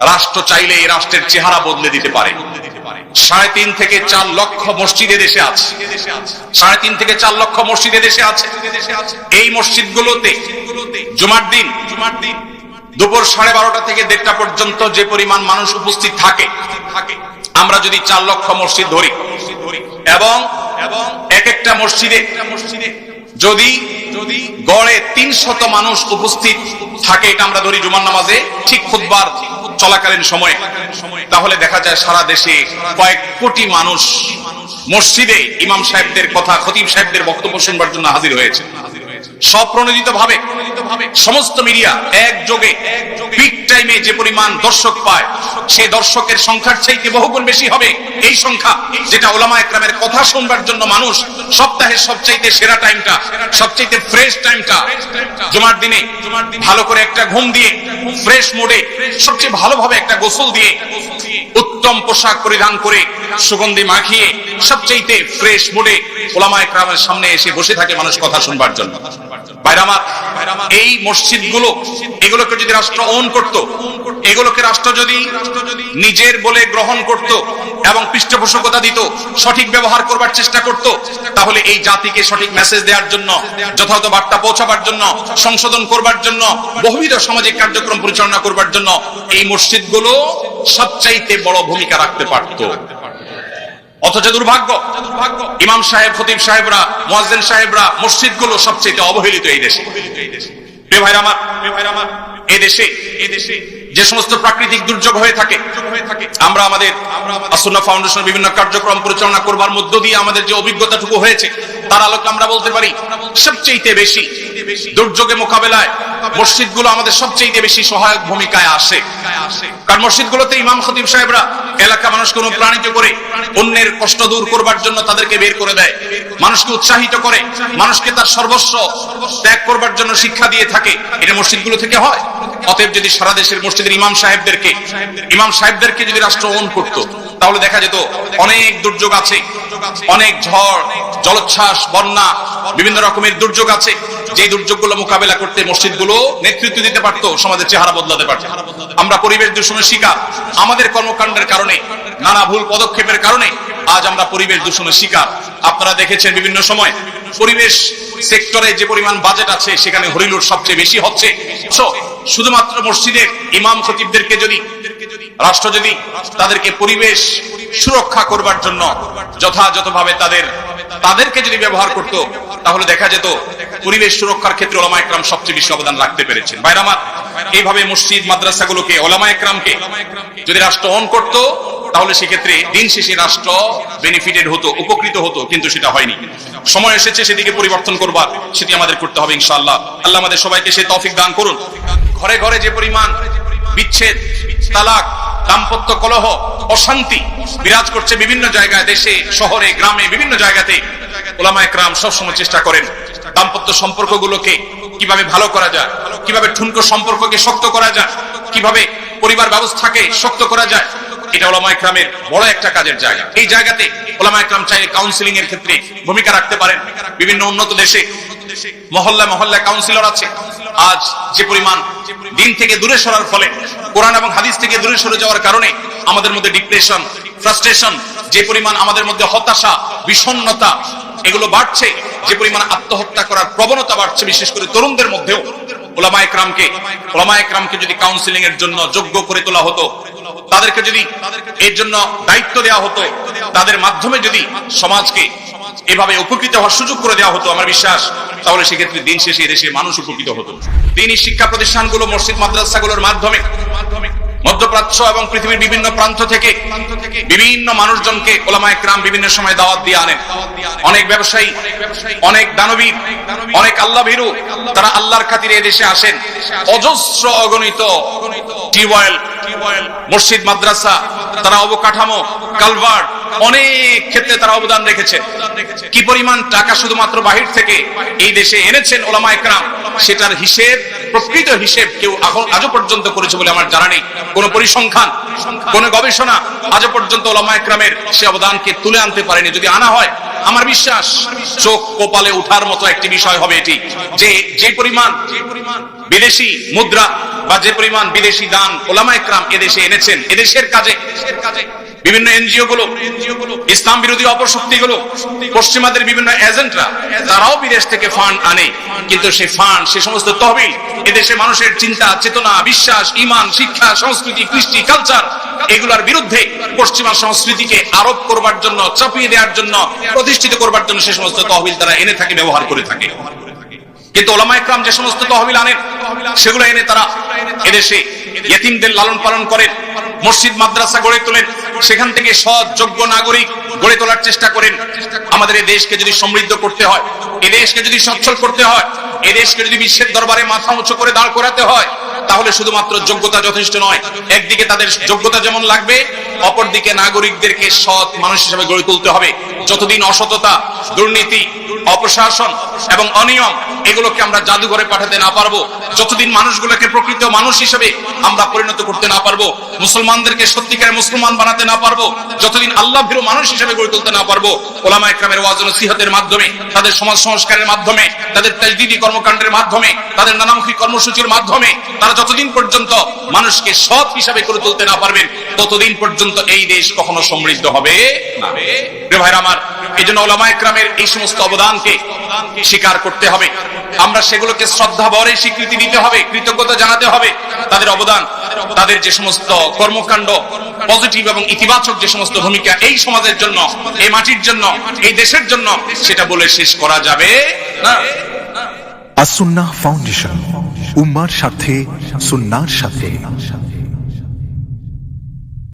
রাষ্ট্র চাইলে এই রাষ্ট্রের চেহারা বদলে দিতে পারে। সাড়ে তিন থেকে চার লক্ষ মসজিদে দেশে আছে। সাড়ে তিন থেকে চার লক্ষ মসজিদে দেশে আছে। এই মসজিদগুলোতে জুমার দিন জুমার দিন দুপুর সাড়ে বারোটা থেকে দেড়টা পর্যন্ত যে পরিমাণ মানুষ উপস্থিত থাকে, আমরা যদি চার লক্ষ মসজিদ ধরি, এবং এবং এক একটা মসজিদে যদি যদি গড়ে তিন শত মানুষ উপস্থিত থাকে, এটা আমরা ধরি জুমার নামাজে, ঠিক খুদবার চলাকালীন সময়ে। তাহলে দেখা যায় সারা দেশে কয়েক কোটি মানুষ মসজিদে ইমাম সাহেবদের কথা, খতিব সাহেবদের বক্তব্য শুনবার জন্য হাজির হয়েছে। স্বপ্রণোদিত ভাবে, সমস্ত মিডিয়া একযোগে পিক টাইমে যে পরিমাণ দর্শক পায় সেই দর্শকের সংখ্যার চাইতে বহুগুণ বেশি হবে এই সংখ্যা যেটা ওলামা একরামের কথা শুনবার জন্য মানুষ সপ্তাহের সবচাইতে সেরা টাইমটা সবচাইতে ফ্রেশ টাইমটা জুমার দিনে ভালো করে একটা ঘুম দিয়ে ফ্রেশ মোডে সবচেয়ে ভালোভাবে একটা গোসল দিয়ে উত্তম পোশাক পরিধান করে সুগন্ধি মাখিয়ে সবচাইতে ফ্রেশ মোডে ওলামা একরামের সামনে এসে বসে থাকে মানুষ কথা শুনবার জন্য। বাইরামাত এই মসজিদগুলো, এগুলোকে যদি রাষ্ট্র ওন করত, এগুলোকে রাষ্ট্র যদি নিজের বলে গ্রহণ করত এবং পৃষ্ঠপোষকতা দিত, সঠিক ব্যবহার করবার চেষ্টা করত, তাহলে এই জাতিকে সঠিক মেসেজ দেওয়ার জন্য, যথাযথ বার্তা পৌঁছাবার জন্য, সংশোধন করবার জন্য, বহুবিধ সামাজিক কার্যক্রম পরিচালনা করবার জন্য এই মসজিদগুলো সবচাইতে বড় ভূমিকা রাখতে পারত। অথচ দুর্ভাগ্য, ইমাম সাহেব, খতিব সাহেবরা, মোয়াজ্জেন সাহেবরা মসজিদগুলো সবচেয়ে অবহেলিত এই দেশে। প্রিয় ভাইরা আমার, প্রিয় ভাইরা আমার এই দেশে যে সমস্ত প্রাকৃতিক দুর্যোগ হয়ে থাকে, আমরা আমাদের আসুন্না ফাউন্ডেশন বিভিন্ন কার্যক্রম পরিচালনা করবার মধ্য দিয়ে আমাদের যে অভিজ্ঞতাটুকু হয়েছে তার আলোকে আমরা বলতে পারি? সবচেয়ে বেশি। দুর্যোগে মোকাবেলায় মসজিদগুলো আমাদের সবচেয়ে বেশি সহায়ক ভূমিকায় আসে। কারণ মসজিদগুলোতে ইমাম খতিব সাহেবরা এলাকা মানুষকে অনুপ্রাণিত করে, অন্যের কষ্ট দূর করবার জন্য তাদেরকে বের করে দেয়। মানুষকে উৎসাহিত করে, মানুষকে তার সর্বস্ব ত্যাগ করবার জন্য শিক্ষা দিয়ে থাকে। এটা মসজিদগুলো থেকে হয়। অতএব যদি সারা দেশের মসজিদের ইমাম সাহেবদেরকে ইমাম সাহেবদেরকে যদি রাষ্ট্র ওন করত তাহলে দেখা যেত অনেক দুর্যোগ আছে। অনেক ঝড়, জলোচ্ছ্বাস, বন্যা, বিভিন্ন রকমের দুর্যোগ আছে। যে দুর্যোগগুলো মোকাবেলা করতে মসজিদগুলো নেতৃত্ব দিতে পারত, সমাজের চেহারা বদলাতে পারত। আমরা পরিবেশ দূষণের শিকার। আমাদের কর্মকাণ্ডের কারণে, নানা ভুল পদক্ষেপের কারণে আজ আমরা পরিবেশ দূষণের শিকার। আপনারা দেখেছেন বিভিন্ন সময়, পরিবেশ সেক্টরে যে পরিমাণ বাজেট আছে, সেখানে হরিলুট সবচেয়ে বেশি হচ্ছে। শুধুমাত্র মসজিদের ইমাম খতিবদেরকে যদি, রাষ্ট্র যদি তাদেরকে পরিবেশ সুরক্ষা করবার জন্য যথাযথভাবে তাদের, তাদেরকে যদি ব্যবহার করত, তাহলে দেখা যেত পরিবেশ সুরক্ষার ক্ষেত্রে ওলামা একরাম সবচেয়ে বেশি অবদান রাখতে পেরেছেন। বাইরামাত এইভাবে মসজিদ, মাদ্রাসাগুলোকে, ওলামা একরামকে যদি রাষ্ট্র অন করত, তাহলে সেক্ষেত্রে দিন শেষে রাষ্ট্র বেনিফিটেড হতো, উপকৃত হতো, কিন্তু সেটা হয়নি। সময় এসেছে সেদিকে পরিবর্তন করবার, সেটি আমাদের করতে হবে ইনশাআল্লাহ। আল্লাহ আমাদের সবাইকে সে তৌফিক দান করুন। ঘরে ঘরে যে পরিমাণ বিচ্ছেদ, তালাক দাম্পত্য কলহ, অশান্তি বিরাজ করছে বিভিন্ন জায়গায়, দেশে, শহরে, গ্রামে, বিভিন্ন জায়গাতে। ওলামা একরাম সবসময় চেষ্টা করেন দাম্পত্য সম্পর্কগুলোকে কীভাবে ভালো করা যায়, কীভাবে ঠুনকো সম্পর্ককে শক্ত করা যায়, কীভাবে পরিবার ব্যবস্থাকে শক্ত করা যায়। এটা ওলামা একরামের বড় একটা কাজের জায়গা। এই জায়গাতে ওলামা একরাম চাইলে কাউন্সিলিং এর ক্ষেত্রে ভূমিকা রাখতে পারেন। বিভিন্ন উন্নত দেশে মহল্লা মহল্লা কাউন্সিলর আছে। আজ যে পরিমাণ দিন থেকে দূরে সরার ফলে, কোরআন এবং হাদিস থেকে দূরে সরে যাওয়ার কারণে আমাদের মধ্যে ডিপ্রেশন ফ্রাস্ট্রেশন যে পরিমাণ আমাদের মধ্যে হতাশা, বিষণ্ণতা, এগুলো বাড়ছে, যে পরিমাণ আত্মহত্যা করার প্রবণতা বাড়ছে, বিশেষ করে তরুণদের মধ্যেও। ওলামা একরামকে ওলামা একরামকে যদি কাউন্সিলিং এর জন্য যোগ্য করে তোলা হতো, তাদেরকে যদি এর জন্য দায়িত্ব দেওয়া হতো, তাদের মাধ্যমে যদি সমাজকে এভাবে উপকৃত হওয়ার সুযোগ করে দেওয়া হতো, আমার বিশ্বাস তাহলে সেক্ষেত্রে দিন শেষে দেশের মানুষ উপকৃত হতো। দিনই শিক্ষা প্রতিষ্ঠানগুলো, মসজিদ, মাদ্রাসাগুলোর মাধ্যমে মধ্যপ্রাচ্য এবং পৃথিবীর বিভিন্ন প্রান্ত থেকে বিভিন্ন মানুষজনকে ওলামা একরাম বিভিন্ন সময় দাওয়াত দিয়ে আনেন। অনেক ব্যবসায়ী, অনেক দানবীর, অনেক আল্লাহ ভীরু তারা আল্লাহর খাতিরে এদেশে আসেন। অজস্র অগণিত টিউবওয়েল মসজিদ, মাদ্রাসা, তারা অবকাঠামো, কালভার্ট, অনেক ক্ষেত্রে তারা অবদান রেখেছেন কি পরিমাণ টাকা শুধুমাত্র বাহির থেকে এই দেশে এনেছেন ওলামা একরাম, সেটার হিসেব, প্রকৃত হিসেব কেউ আজও পর্যন্ত করেছে বলে আমার জানা নেই। কোন পরিসংখ্যান, কোন গবেষণা আজও পর্যন্ত ওলামা একরামের সে অবদানকে তুলে আনতে পারেনি। যদি আনা হয় আমার বিশ্বাস, চোখ কোপালে উঠার মতো একটি বিষয় হবে এটি। যে যে পরিমাণ বিদেশি মুদ্রা বা যে পরিমাণ বিদেশি দান ওলামা একরাম এদেশে এনেছেন, এদেশের কাজে বিভিন্ন এনজিও গুলো, ইসলাম বিরোধী অপশক্তিগুলো পশ্চিমাদের বিভিন্ন এজেন্টরা, তারাও বিদেশ থেকে ফান্ড আনে। কিন্তু সেই ফান্ড সে সমস্ত তহবিল, এদেশে মানুষের চিন্তা, চেতনা, বিশ্বাস, ইমান, শিক্ষা, সংস্কৃতি, কৃষ্টি কালচার এগুলোর বিরুদ্ধে পশ্চিমা সংস্কৃতিকে আরোপ করবার জন্য, চাপিয়ে দেওয়ার জন্য, প্রতিষ্ঠিত করবার জন্য সে সমস্ত তহবিল তারা এনে থাকে, ব্যবহার করে থাকে। কিন্তু ওলামা একরাম যে সমস্ত তহবিল আনেন, সেগুলো এনে তারা এদেশে ইয়েতিমদের লালন পালন করেন, মসজিদ, মাদ্রাসা গড়ে তোলেন সেখান থেকে সৎ, যোগ্য নাগরিক গড়ে তোলার চেষ্টা করেন। আমাদের এই দেশকে যদি সমৃদ্ধ করতে হয় এ দেশকে যদি সচ্ছল করতে হয় এ দেশকে যদি বিশ্বের দরবারে মাথা উঁচু করে দাঁড় করাতে হয়, তাহলে শুধুমাত্র যোগ্যতা যথেষ্ট নয়, একদিকে তাদের যোগ্যতা যেমন লাগবে, অপরদিকে নাগরিকদেরকে সৎ মানুষ হিসেবে গড়ে তুলতে হবে। যতদিন অসততা, দুর্নীতি অপ্রশাসন এবং অনিয়ম, এগুলোকে আমরা জাদুঘরে পাঠাতে না পারব। যতদিন মানুষগুলোকে প্রকৃত মানুষ হিসেবে আমরা পরিণত করতে না পারব, মুসলমানদেরকে সত্যিকারের মুসলমান বানাতে না পারব, যতদিন আল্লাহ ভীরু মানুষ হিসেবে গড়ে তুলতে না পারব ওলামা একরামের ওয়াজ সিহাতের মাধ্যমে, তাদের সমাজ সংস্কারের মাধ্যমে, তাদের তাজদিদি কর্মকাণ্ডের মাধ্যমে, তাদের নানামুখী কর্মসূচির মাধ্যমে, তারা যতদিন পর্যন্ত মানুষকে সৎ হিসাবে করে তুলতে না পারবেন, ততদিন পর্যন্ত এই দেশ কখনো সমৃদ্ধ হবে না। কর্মকাণ্ড, পজিটিভ এবং ইতিবাচক যে সমস্ত ভূমিকা এই সমাজের জন্য, এই মাটির জন্য, এই দেশের জন্য, সেটা বলে শেষ করা যাবে না। সাথে, সুন্নার সাথে।